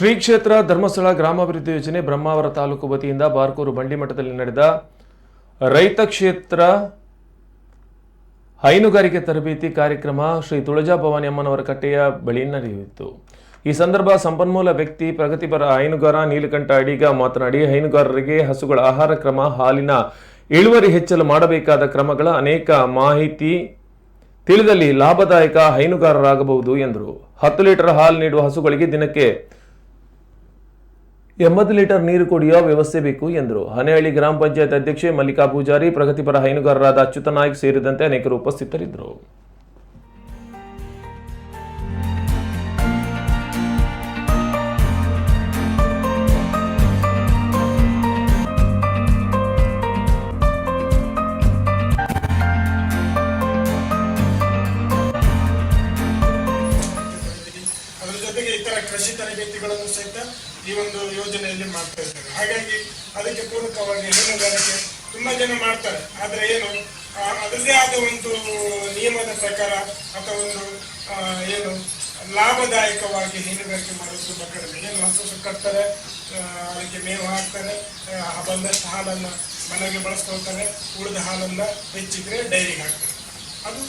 ಶ್ರೀ ಕ್ಷೇತ್ರ ಧರ್ಮಸ್ಥಳ ಗ್ರಾಮಾಭಿವೃದ್ಧಿ ಯೋಜನೆ ಬ್ರಹ್ಮಾವರ ತಾಲೂಕು ವತಿಯಿಂದ ಬಾರ್ಕೂರು ಬಂಡಿಮಠದಲ್ಲಿ ನಡೆದ ರೈತ ಕ್ಷೇತ್ರ ಹೈನುಗಾರಿಕೆ ತರಬೇತಿ ಕಾರ್ಯಕ್ರಮ ಶ್ರೀ ತುಳಜಾ ಭವಾನಿ ಅಮ್ಮನವರ ಕಟ್ಟೆಯ ಬಳಿ ನಡೆಯಿತು ಈ ಸಂದರ್ಭ ಸಂಪನ್ಮೂಲ ವ್ಯಕ್ತಿ, ಪ್ರಗತಿಪರ ಹೈನುಗಾರ ನೀಲಕಂಠ ಅಡಿಗ ಮಾತನಾಡಿ, ಹೈನುಗಾರರಿಗೆ ಹಸುಗಳ ಆಹಾರ ಕ್ರಮ, ಹಾಲಿನ ಇಳುವರಿ ಹೆಚ್ಚಲು ಮಾಡಬೇಕಾದ ಕ್ರಮಗಳ ಅನೇಕ ಮಾಹಿತಿ ತಿಳಿದಲ್ಲಿ ಲಾಭದಾಯಕ ಹೈನುಗಾರರಾಗಬಹುದು ಎಂದರು. ಹತ್ತು ಲೀಟರ್ ಹಾಲು ನೀಡುವ ಹಸುಗಳಿಗೆ ದಿನಕ್ಕೆ ಎಂಬತ್ತು ಲೀಟರ್ ನೀರು ಕುಡಿಯುವ ವ್ಯವಸ್ಥೆ ಬೇಕು ಎಂದರು. ಹನೇಹಳ್ಳಿ ಗ್ರಾಮ ಪಂಚಾಯತ್ ಅಧ್ಯಕ್ಷೆ ಮಲ್ಲಿಕಾ ಪೂಜಾರಿ ಪ್ರಗತಿಪರ ಹೈನುಗಾರರಾದ ಅಚ್ಯುತ ನಾಯ್ಕ್ ಸೇರಿದಂತೆ ಅನೇಕರು ಉಪಸ್ಥಿತರಿದ್ದರು. ಇತರ ಕೃಷಿ ತರಬೇತಿಗಳನ್ನು ಸಹಿತ ಈ ಒಂದು ಯೋಜನೆಯಲ್ಲಿ ಮಾಡ್ತಾ ಇದ್ದಾರೆ. ಹಾಗಾಗಿ ಅದಕ್ಕೆ ಪೂರಕವಾಗಿ ಹೈನುಗಾರಿಕೆ ತುಂಬಾ ಜನ ಮಾಡ್ತಾರೆ. ಆದ್ರೆ ಏನು ಅದರದೇ ಆದ ಒಂದು ನಿಯಮದ ಪ್ರಕಾರ ಅಥವಾ ಒಂದು ಏನು ಲಾಭದಾಯಕವಾಗಿ ಹೈನುಗಾರಿಕೆ ಮಾಡೋದು ತುಂಬಾ ಕಡಿಮೆ. ಏನು ಹಸು ಕಟ್ತಾರೆ ಅದಕ್ಕೆ ಮೇವು ಹಾಕ್ತಾರೆ ಬಂದಷ್ಟು ಹಾಲನ್ನ ಮನೆಗೆ ಬಳಸ್ಕೊಳ್ತಾರೆ ಉಳಿದ ಹಾಲನ್ನ ಹೆಚ್ಚಿದ್ರೆ ಡೈರಿಗೆ ಹಾಕ್ತಾರೆ. ಅದು